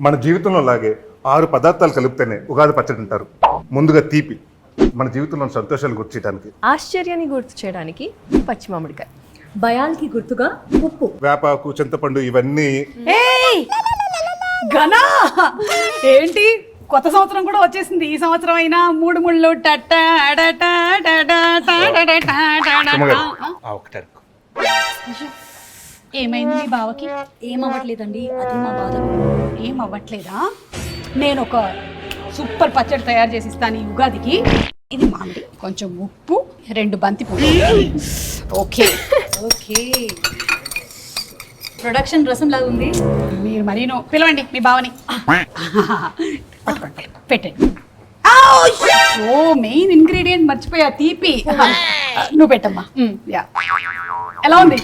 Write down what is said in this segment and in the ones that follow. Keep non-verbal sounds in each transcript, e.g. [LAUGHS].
మన జీవితంలో లాగే ఆరు పదార్థాలు కలిపితేనే ఉగాది పచ్చడి అంటారు ముందుగా తీపి మన జీవితంలో సంతోషాలు గుర్చేయడానికి ఆశ్చర్యాన్ని గుర్తు చేయడానికి పచ్చి మామిడికాయ భయానికి గుర్తుగా ఉప్పు. వేపాకు చింతపండు ఇవన్నీ ఘనా! ఏంటి? కొత్త సంవత్సరం కూడా వచ్చేసింది. ఈ సంవత్సరం అయినా మూడు ముళ్ళు టట డట డట టడట టడట. సుమగారు, ఆ ఒకటి అడుగు. ఏమైంది మీ బావకి? ఏమవ్వట్లేదండి. అది మా బాధ. ఏం అవ్వట్లేదా నేను ఒక సూపర్ పచ్చడి తయారు చేసి ఇస్తాను ఈ ఉగాదికి. ఇది మామిడి. కొంచెం ఉప్పు రెండు బంతి ఓకే. ఓకే. ప్రొడక్షన్ రసం లాగా ఉంది. మీరు మరీను. పిలవండి మీ బావని. పట్టుకోండి. పెట్టండి. ఓ మెయిన్ ఇంగ్రీడియంట్ మర్చిపోయా. తీపి. [LAUGHS] నువ్వు పెట్టమ్మా. యా. ఎలా ఉంది?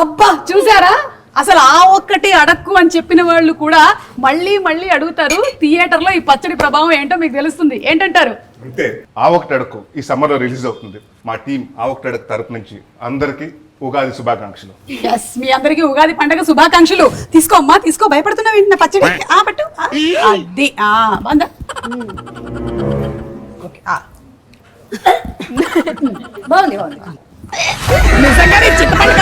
అబ్బా చూసారా? అసలు ఆ ఒక్కటి అడక్కు అని చెప్పిన వాళ్ళు కూడా మళ్ళీ మళ్ళీ అడుగుతారు థియేటర్లో ఈ పచ్చడి ప్రభావం ఏంటో మీకు తెలుస్తుంది. ఏంటంటారు? అంతే. ఆ ఒకటి అడుగు ఈ సమ్మర్లో రిలీజ్ అవుతుంది. మా టీం ఆ ఒకటి అడుగు తరపు నుంచి అందరికి ఉగాది శుభాకాంక్షలు. ఎస్ మీ అందరికీ ఉగాది పండగ శుభాకాంక్షలు. తీసుకో అమ్మా తీసుకో భయపడుతున్నావు ఏంటి నా పచ్చడి? ఆ పట్టు. అది. ఆ బంద. ఓకే ఆ. [LAUGHS] బాగుంది బాగుంది. నిజంగానే చింతపండు కలిపి